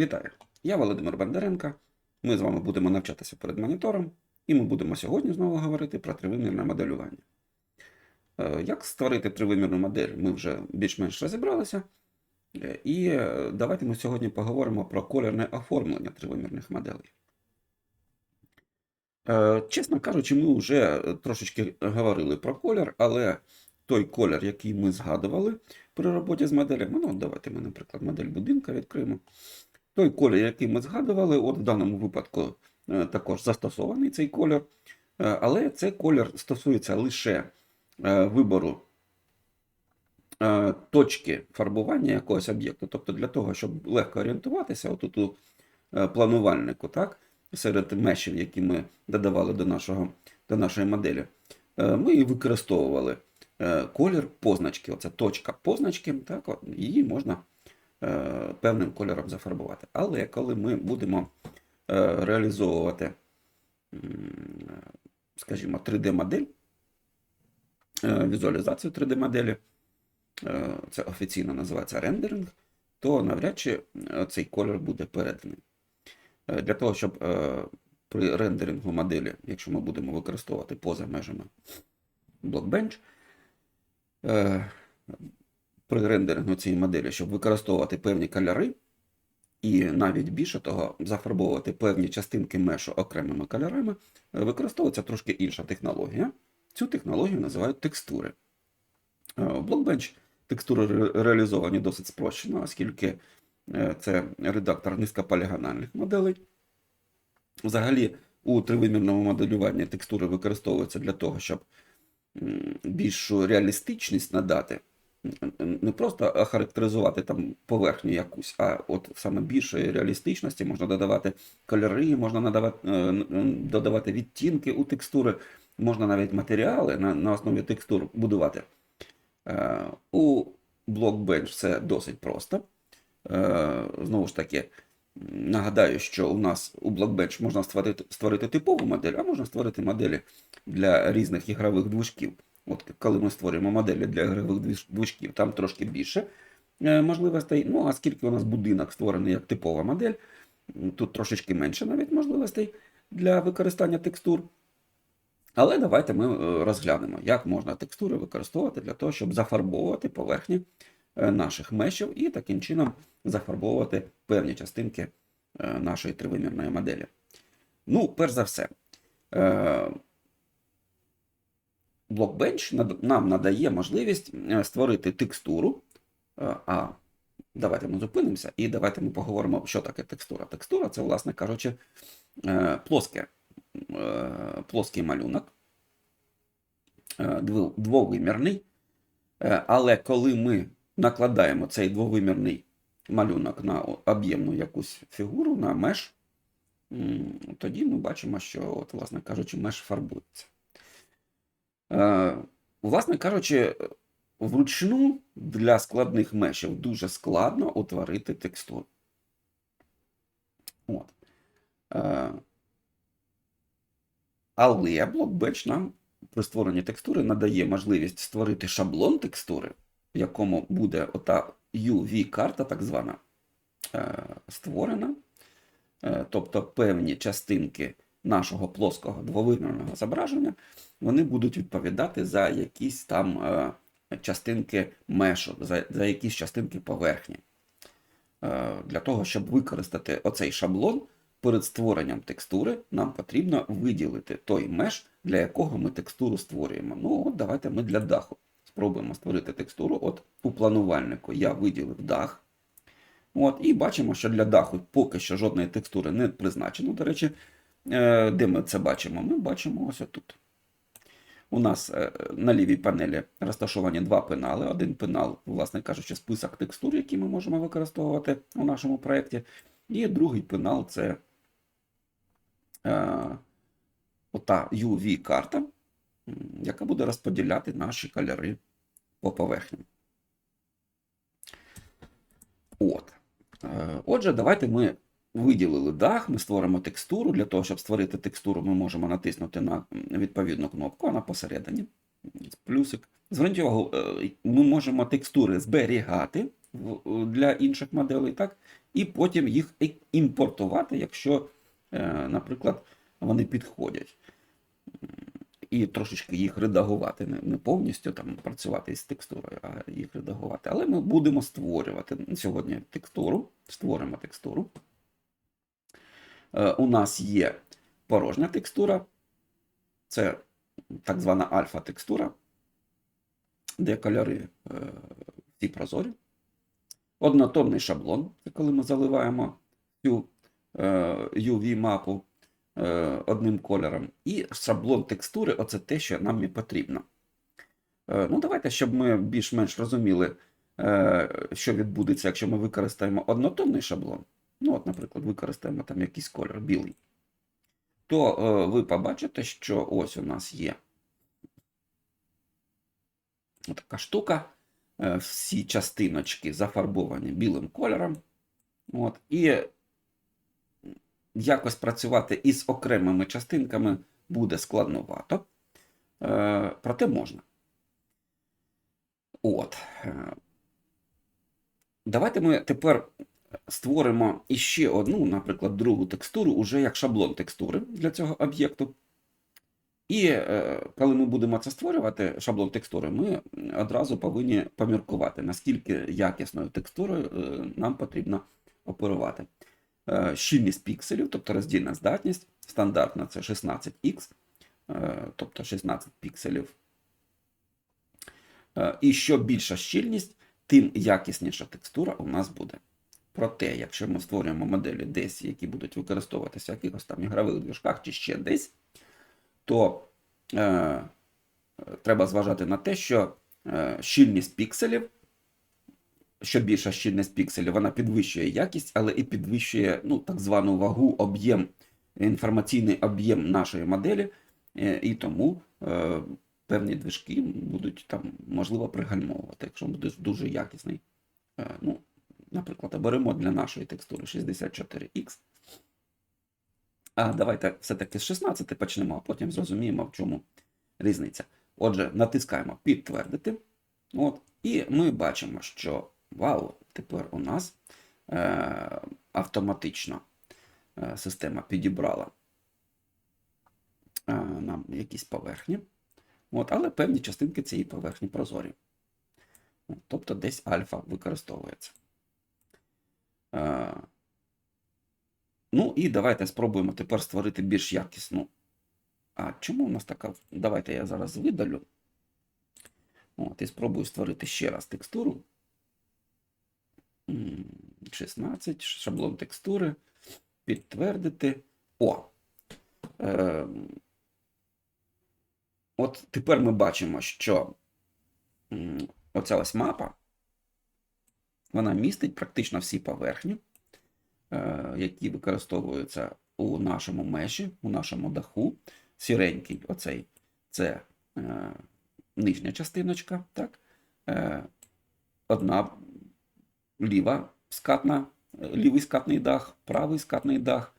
Вітаю! Я Володимир Бондаренко. Ми з вами будемо навчатися перед монітором, і ми будемо сьогодні знову говорити про тривимірне моделювання. Е, Як створити тривимірну модель, ми вже більш-менш розібралися. Е, І е, давайте ми сьогодні поговоримо про колірне оформлення тривимірних моделей. Чесно кажучи, ми вже трошечки говорили про колір, але той колір, який ми згадували при роботі з моделями, ну давайте ми, наприклад, модель будинка відкриємо. Той колір, який ми згадували, от в даному випадку е, також застосований цей колір, Е, але цей колір стосується лише е, вибору точки фарбування якогось об'єкту. Тобто для того, щоб легко орієнтуватися, отут у планувальнику, так, серед мешів, які ми додавали до, нашого, до нашої моделі, ми і використовували колір позначки. Оце точка позначки, так, її можна певним кольором зафарбувати. Але коли ми будемо е, реалізовувати, скажімо, 3D-модель, е, візуалізацію 3D-моделі, е, це офіційно називається рендеринг, то навряд чи е, цей колір буде переданий. Е, Для того, щоб е, при рендерингу моделі, якщо ми будемо використовувати поза межами Blockbench, е, при рендерингу цієї моделі, щоб використовувати певні кольори, і навіть більше того, зафарбовувати певні частинки мешу окремими кольорами, е, використовується трошки інша технологія. Цю технологію називають текстури. Е, В Blockbench текстури реалізовані досить спрощено, оскільки е, це редактор низькополігональних моделей. Взагалі, у тривимірному моделюванні текстури використовуються для того, щоб більшу реалістичність надати, не просто охарактеризувати там поверхню якусь, а от саме більшої реалістичності можна додавати кольори, можна надавати, е, додавати відтінки у текстури, можна навіть матеріали на, на основі текстур будувати. Е, У Blockbench це досить просто. Е, Знову ж таки, нагадаю, що у нас у Blockbench можна створити, створити типову модель, а можна створити моделі для різних ігрових движків. От коли ми створюємо моделі для ігрових движ- движків, там трошки більше е, можливостей. Ну, а скільки у нас будинок створений як типова модель, тут трошечки менше навіть можливостей для використання текстур. Але давайте ми е, розглянемо, як можна текстури використовувати для того, щоб зафарбовувати поверхні е, наших мешів і таким чином зафарбовувати певні частинки нашої тривимірної моделі. Ну, перш за все, Blockbench нам надає можливість е, створити текстуру. е, А давайте ми зупинимося і давайте ми поговоримо, що таке текстура. Текстура це, власне кажучи, е, плоске, плоский малюнок, двовимірний. Але коли ми накладаємо цей двовимірний малюнок на об'ємну якусь фігуру, на меш, тоді ми бачимо, що, от, власне кажучи, меш фарбується. Е, Власне кажучи, вручну для складних мешів дуже складно утворити текстуру. От. Е, Але Blockbench нам при створенні текстури надає можливість створити шаблон текстури, в якому буде ота UV-карта, так звана, е, створена. Тобто певні частинки нашого плоского двовимірного зображення вони будуть відповідати за якісь там е, частинки мешу, за, за якісь частинки поверхні. Е, Для того, щоб використати оцей шаблон перед створенням текстури, нам потрібно виділити той меш, для якого ми текстуру створюємо. Ну, от давайте ми для даху спробуємо створити текстуру. От у планувальнику я виділив дах. От, і бачимо, що для даху поки що жодної текстури не призначено. До речі, де ми це бачимо? Ми бачимо ось отут. У нас е, на лівій панелі розташовані два пенали. Один пенал, власне кажучи, список текстур, які ми можемо використовувати у нашому проєкті. І другий пенал це е, ота UV-карта, яка буде розподіляти наші кольори по поверхням. От. Е, Отже, давайте ми виділили дах, ми створимо текстуру. Для того, щоб створити текстуру, ми можемо натиснути на відповідну кнопку, вона посередині. Плюсик. Зверніть увагу, е, ми можемо текстури зберігати для інших моделей, так? і потім їх імпортувати, якщо, е, наприклад, вони підходять. І трошечки їх редагувати, не, повністю там працювати із текстурою, а їх редагувати. Але ми будемо створювати сьогодні текстуру. Створимо текстуру. Е, у нас є порожня текстура, це так звана альфа-текстура, де кольори е, всі прозорі. Однотонний шаблон, це коли ми заливаємо цю е, UV-мапу одним кольором. І шаблон текстури оце те, що нам і потрібно. Ну, давайте, щоб ми більш-менш розуміли, що відбудеться, якщо ми використаємо однотонний шаблон. Ну, от, наприклад, використаємо там якийсь кольор білий. То е, ви побачите, що ось у нас є така штука. Е, всі частиночки зафарбовані білим кольором. От, і якось працювати із окремими частинками буде складновато, е, проте можна. От. е, Давайте ми тепер створимо іще одну, наприклад, другу текстуру, уже як шаблон текстури для цього об'єкту. І е, коли ми будемо це створювати, шаблон текстури, ми одразу повинні поміркувати, наскільки якісною текстурою е, нам потрібно оперувати. Е, щільність пікселів, тобто роздільна здатність, стандартна це 16х, е, тобто 16 пікселів. І що більша щільність, тим якісніша текстура у нас буде. Проте, якщо ми створюємо моделі десь, які будуть використовуватися в якихось там ігрових движках чи ще десь, то е, треба зважати на те, що е, щільність пікселів, що більша щільність пікселів, вона підвищує якість, але і підвищує ну, так звану вагу, об'єм, інформаційний об'єм нашої моделі, е, і тому е, певні движки будуть там, можливо, пригальмовувати, якщо буде дуже якісний. Е, ну, Наприклад, оберемо для нашої текстури 64X. А давайте все-таки з 16 почнемо, а потім зрозуміємо, в чому різниця. Отже, натискаємо підтвердити. От, І ми бачимо, що вау, тепер у нас е, автоматично е, система підібрала е, нам якісь поверхні. От, але певні частинки цієї поверхні прозорі. Тобто десь альфа використовується. Е, Ну і давайте спробуємо тепер створити більш якісну. А чому у нас така? Давайте я зараз видалю. От, і спробую створити ще раз текстуру. 16, шаблон текстури. Підтвердити. О! Е, от тепер ми бачимо, що оця ось мапа, вона містить практично всі поверхні. Е, які використовуються у нашому меші, у нашому даху. Сіренький, оцей це е, нижня частиночка. так? Е, Одна ліва скатна, лівий скатний дах, правий скатний дах,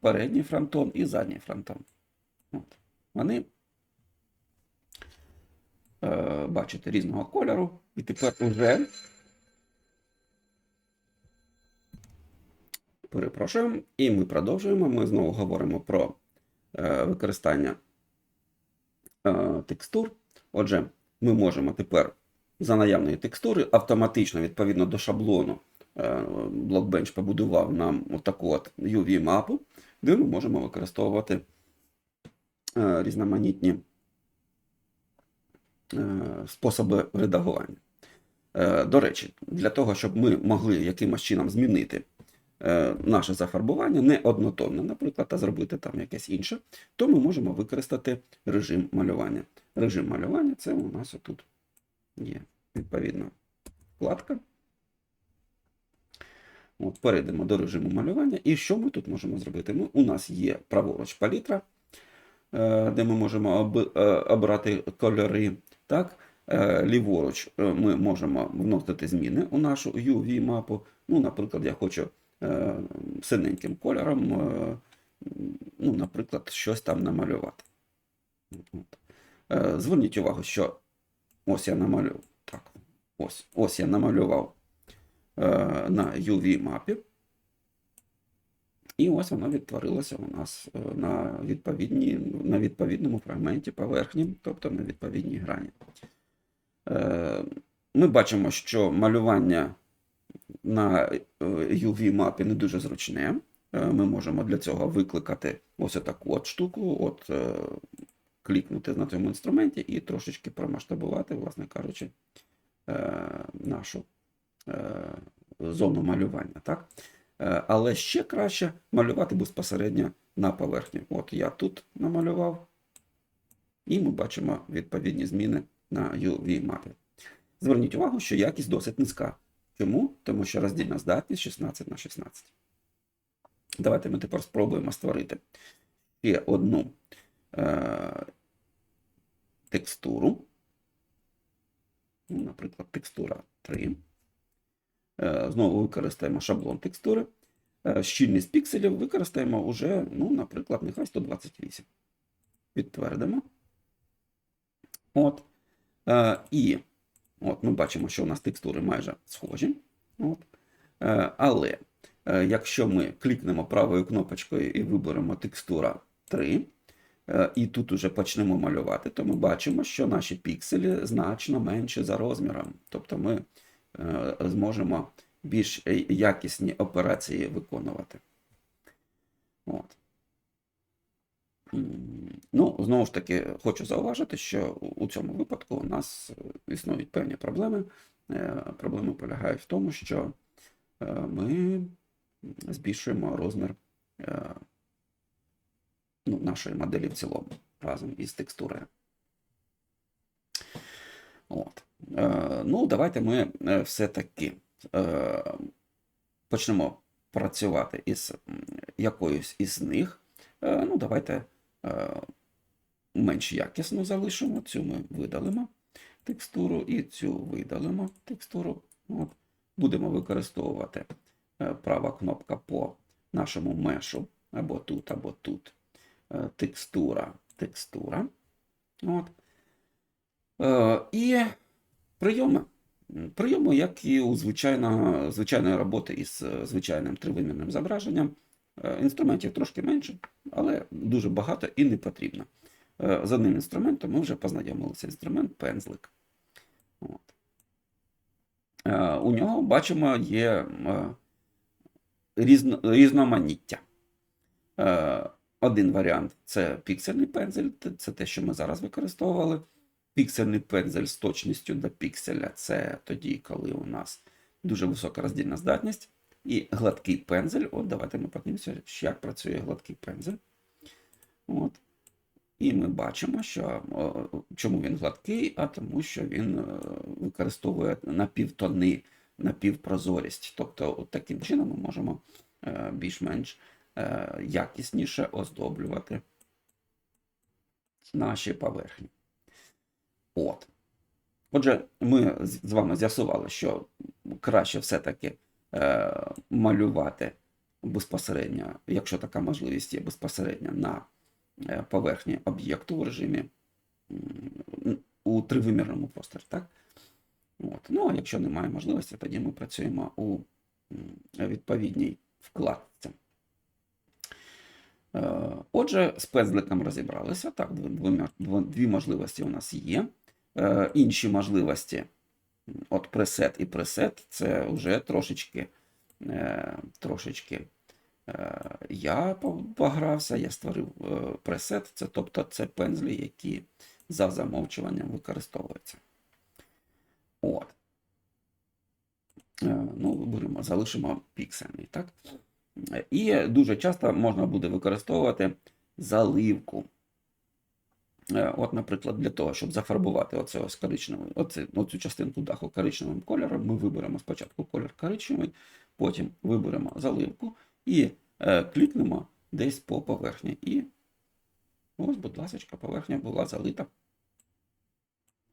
передній фронтон і задній фронтон. От. Вони, бачите, різного кольору. І тепер уже Перепрошуємо. І ми продовжуємо. Ми знову говоримо про е, використання е, текстур. Отже, ми можемо тепер за наявної текстури автоматично, відповідно до шаблону, е, Blockbench побудував нам отаку от UV-мапу, де ми можемо використовувати е, різноманітні е, способи редагування. Е, До речі, для того, щоб ми могли якимось чином змінити е, наше зафарбування не однотонне, наприклад, а зробити там якесь інше, то ми можемо використати режим малювання. Режим малювання це у нас отут є відповідна вкладка. От, Перейдемо до режиму малювання. І що ми тут можемо зробити? Ми, у нас є праворуч палітра, е, де ми можемо об, е, обрати кольори. Так? Е, Ліворуч е, ми можемо вносити зміни у нашу UV-мапу. Ну, Наприклад, я хочу е, синеньким кольором, ну, наприклад, щось там намалювати. Зверніть увагу, що ось я намалював. Так, ось, ось я намалював на UV-мапі. І ось воно відтворилося у нас е, на, відповідній, на відповідному фрагменті поверхні, тобто на відповідній грані. Е, Ми бачимо, що малювання на е, UV-мапі не дуже зручне. Ми можемо для цього викликати ось таку от штуку, от клікнути на цьому інструменті і трошечки промасштабувати, власне кажучи, нашу зону малювання. Так? Е, Але ще краще малювати безпосередньо на поверхні. От я тут намалював, і ми бачимо відповідні зміни на UV-мапі. Зверніть увагу, що якість досить низька. Чому? Тому що роздільна здатність 16 на 16. Давайте ми тепер спробуємо створити ще одну е, текстуру. Ну, Наприклад, текстура 3. Е, Знову використаємо шаблон текстури. Е, Щільність пікселів використаємо уже, ну, наприклад, нехай 128. Підтвердимо. От. Е, І от ми бачимо, що у нас текстури майже схожі. От. Але якщо ми клікнемо правою кнопочкою і виберемо текстура 3, е, і тут уже почнемо малювати, то ми бачимо, що наші пікселі значно менші за розміром. Тобто ми зможемо більш е, якісні операції виконувати. От. Ну, знову ж таки, хочу зауважити, що у цьому випадку у нас е, існують певні проблеми. Е, Проблеми полягають в тому, що е, ми збільшуємо розмір е, ну, нашої моделі в цілому разом із текстурою. От. Е, Ну, давайте ми е, все-таки е, почнемо працювати із якоюсь із них. Е, Ну, давайте е, менш якісно залишимо. Цю ми видалимо текстуру і цю видалимо текстуру. От. Будемо використовувати е, права кнопка по нашому мешу або тут, або тут. Е, Текстура, текстура. От. Е, І прийоми. Прийоми, як і у звичайного, звичайної роботи із е, звичайним тривимірним зображенням. Е, Інструментів трошки менше, але дуже багато і не потрібно. З одним інструментом ми вже познайомилися. Інструмент пензлик. От. У нього, бачимо, є різно, різноманіття. Один варіант це піксельний пензель, це те, що ми зараз використовували. Піксельний пензель з точністю до пікселя це тоді, коли у нас дуже висока роздільна здатність. І гладкий пензель. От давайте ми подивимося, як працює гладкий пензель. От. І ми бачимо, що чому він гладкий, а тому, що він е, використовує напівтони, напівпрозорість. Тобто, от таким чином ми можемо е, більш-менш е, якісніше оздоблювати наші поверхні. От. Отже, ми з вами з'ясували, що краще все-таки е, малювати безпосередньо, якщо така можливість є безпосередньо на е, поверхні об'єкту в режимі у тривимірному просторі. Так? От. Ну, а якщо немає можливості, тоді ми працюємо у відповідній вкладці. Е, Отже, з пензликом розібралися. Так, дв- двома- дво- дві можливості у нас є. Е, Інші можливості, от пресет і пресет, це вже трошечки, е, трошечки е, я погрався, я створив пресет, це, тобто це пензлі, які за замовчуванням використовуються. От. Ну, будемо, залишимо піксельний, так? І дуже часто можна буде використовувати заливку. Е, От, наприклад, для того, щоб зафарбувати оце ось коричневий, оцю частинку даху коричневим кольором, ми виберемо спочатку колір коричневий, потім виберемо заливку і е, клікнемо десь по поверхні. І ось, будь ласка, поверхня була залита.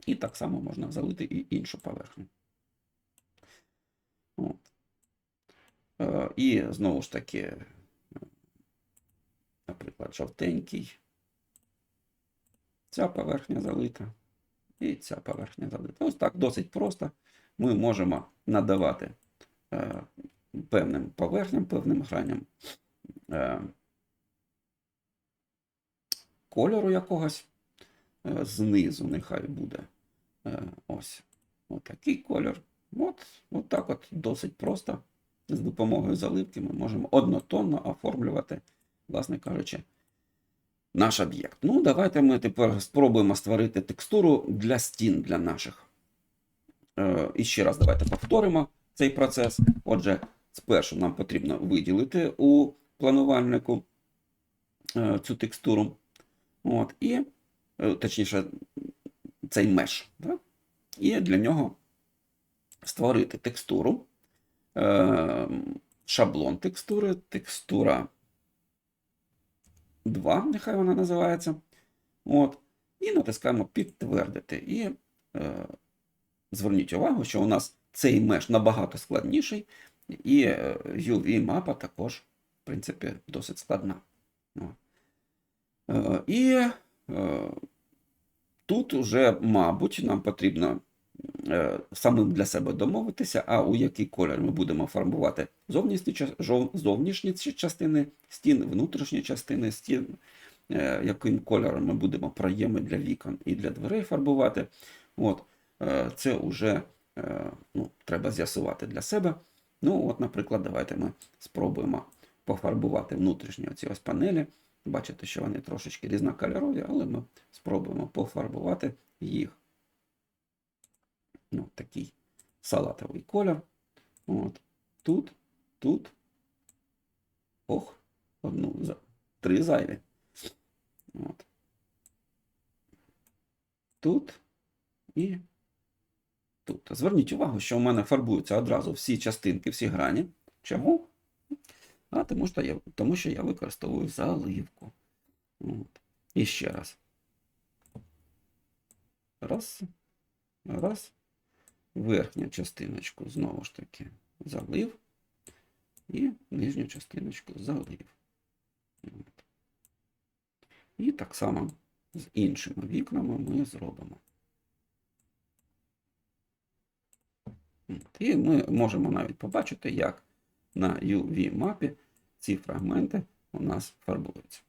І так само можна залити і іншу поверхню. От. Е, І знову ж таки, наприклад, жовтенький. Ця поверхня залита. І ця поверхня залита. Ось так досить просто. Ми можемо надавати е, певним поверхням, певним граням е, кольору якогось. Е, знизу нехай буде е, ось отакий кольор. От, от так от досить просто. З допомогою заливки ми можемо однотонно оформлювати, власне кажучи, наш об'єкт. Ну, давайте ми тепер спробуємо створити текстуру для стін для наших. Е, І ще раз давайте повторимо цей процес. Отже, спершу нам потрібно виділити у планувальнику е, цю текстуру. От, і, е, точніше, цей меш. Так? І для нього створити текстуру, е, шаблон текстури, текстура 2, нехай вона називається. От, і натискаємо підтвердити. І е, зверніть увагу, що у нас цей меш набагато складніший, і е, UV-мапа також, в принципі, досить складна. От. Е, І е, тут вже, мабуть, нам потрібно самим для себе домовитися, а у який колір ми будемо фарбувати зовнішні, зовнішні частини стін, внутрішні частини стін, е, яким кольором ми будемо проєми для вікон і для дверей фарбувати. От, е, це вже е, ну, треба з'ясувати для себе. Ну, от, наприклад, давайте ми спробуємо пофарбувати внутрішні оці ось панелі. Бачите, що вони трошечки різнокольорові, але ми спробуємо пофарбувати їх. Ну, такий салатовий колір. От. Тут, тут. Ох, одну, три зайві. От. Тут і тут. Зверніть увагу, що у мене фарбуються одразу всі частинки, всі грані. Чому? А тому що я, тому що я використовую заливку. От. І ще раз. Раз. Раз. Верхню частиночку знову ж таки залив. І нижню частиночку залив. І так само з іншими вікнами ми зробимо. І ми можемо навіть побачити, як на UV-мапі ці фрагменти у нас фарбуються.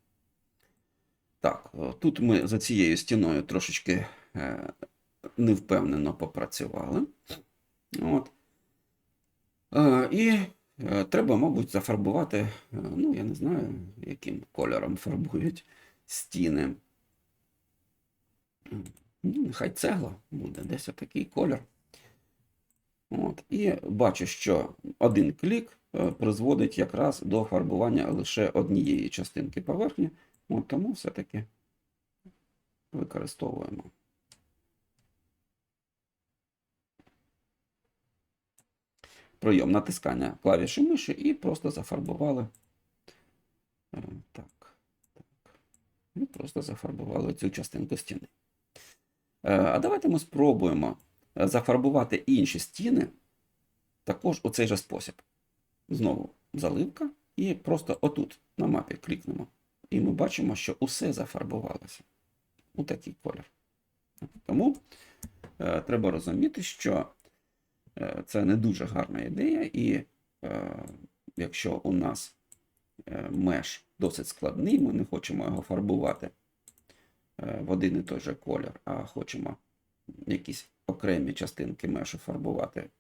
Так, тут ми за цією стіною трошечки е, невпевнено попрацювали. От. Е, і е, треба, мабуть, зафарбувати, е, ну, я не знаю, яким кольором фарбують стіни. Ну, нехай цегла буде, десь отакий колір. От. І бачу, що один клік призводить якраз до фарбування лише однієї частинки поверхні. От тому все-таки використовуємо. Прийом натискання клавіші миші і просто зафарбували. Е, Так, так. І просто зафарбували цю частинку стіни. Е, А давайте ми спробуємо зафарбувати інші стіни також у цей же спосіб. Знову заливка, і просто отут на мапі клікнемо. І ми бачимо, що усе зафарбувалося у такий колір. Тому е, треба розуміти, що це не дуже гарна ідея, і е, якщо у нас е, меж досить складний, ми не хочемо його фарбувати е, в один і той же колір, а хочемо якісь окремі частинки межу фарбувати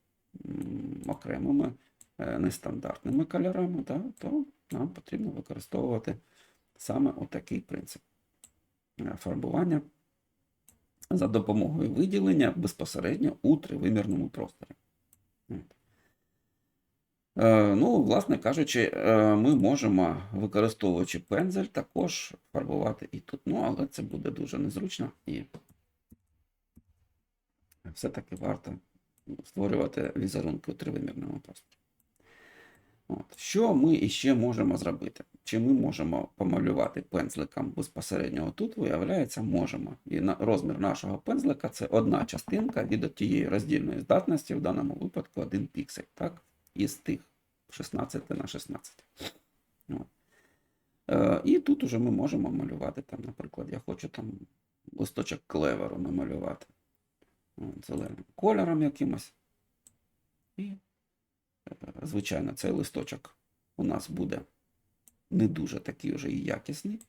окремими е, нестандартними кольорами, да, то нам потрібно використовувати саме отакий принцип е, фарбування за допомогою виділення безпосередньо у тривимірному просторі. Е, Ну, власне кажучи, е, ми можемо, використовуючи пензель, також фарбувати і тут. Ну, але це буде дуже незручно і все-таки варто створювати візерунки у тривимірному просторі. От. Що ми іще можемо зробити? Чи ми можемо помалювати пензликом безпосередньо тут? Виявляється, можемо. І на розмір нашого пензлика це одна частинка від тієї роздільної здатності, в даному випадку 1 піксель, так? Із тих 16 на 16. От. Е, і тут уже ми можемо малювати, там, наприклад, я хочу там листочок клеверу намалювати От, зеленим кольором якимось. І звичайно, цей листочок у нас буде не дуже такий вже і якісний.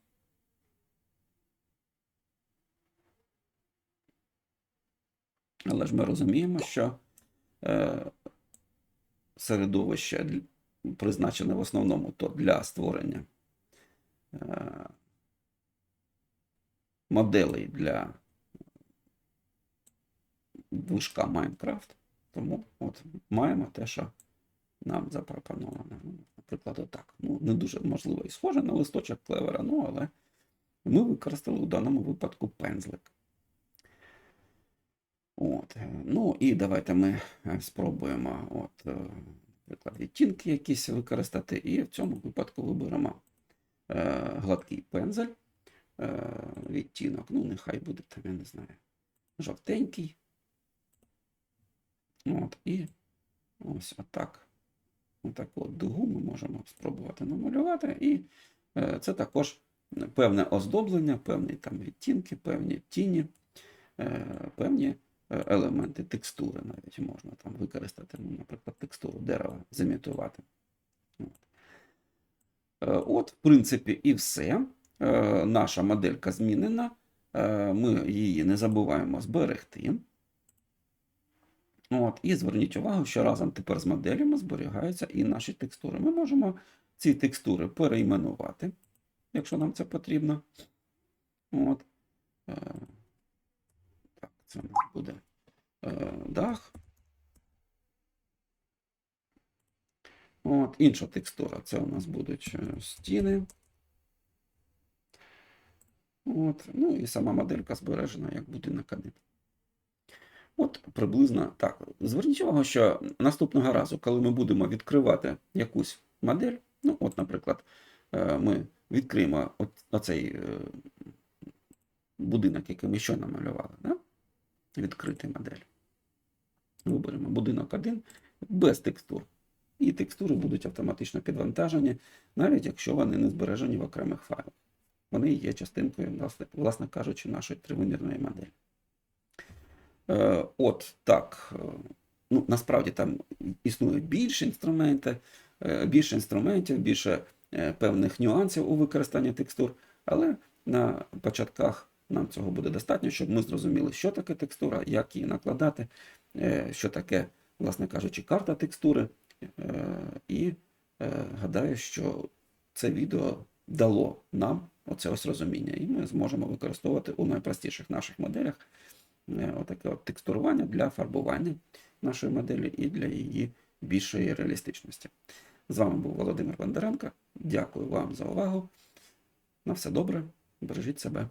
Але ж ми розуміємо, що е, середовище призначене в основному то для створення е, моделей для движка Майнкрафт. Тому от маємо те, що нам запропоновано. Наприклад, отак. Ну, не дуже можливо і схоже на листочок клевера, ну, але ми використали у даному випадку пензлик. От. е, Ну і давайте ми е, спробуємо, от, е, наприклад, відтінки якісь використати, і в цьому випадку виберемо е, гладкий пензель, е, відтінок, ну, нехай буде там, я не знаю, жовтенький. От, і ось отак. Отаку от дугу ми можемо спробувати намалювати. І е, це також певне оздоблення, певні там відтінки, певні тіні, е, певні елементи текстури навіть можна там використати, ну, наприклад, текстуру дерева зімітувати. От. Е, в принципі, і все. Е, Наша моделька змінена. Е, Ми її не забуваємо зберегти. От, і зверніть увагу, що разом тепер з моделями зберігаються і наші текстури. Ми можемо ці текстури перейменувати, якщо нам це потрібно. От. Це у нас буде е, дах. От, інша текстура це у нас будуть е, стіни. От, ну і сама моделька збережена як будинок один. От приблизно так. Зверніть увагу, що наступного разу, коли ми будемо відкривати якусь модель, ну, от, наприклад, е, ми відкриємо оцей е, будинок, який ми щойно намалювали, да? Відкритий модель. Виберемо будинок 1 без текстур. І текстури будуть автоматично підвантажені, навіть якщо вони не збережені в окремих файлах. Вони є частинкою, власне, власне кажучи, нашої тривимірної моделі. Е, От так. е, Ну, насправді там існують більше інструменти, е, більше інструментів, більше е, певних нюансів у використанні текстур, але на початках нам цього буде достатньо, щоб ми зрозуміли, що таке текстура, як її накладати, е, що таке, власне кажучи, карта текстури. Е, І е, гадаю, що це відео дало нам оце ось розуміння, і ми зможемо використовувати у найпростіших наших моделях отаке от текстурування для фарбування нашої моделі і для її більшої реалістичності. З вами був Володимир Бондаренко. Дякую вам за увагу. На все добре, бережіть себе.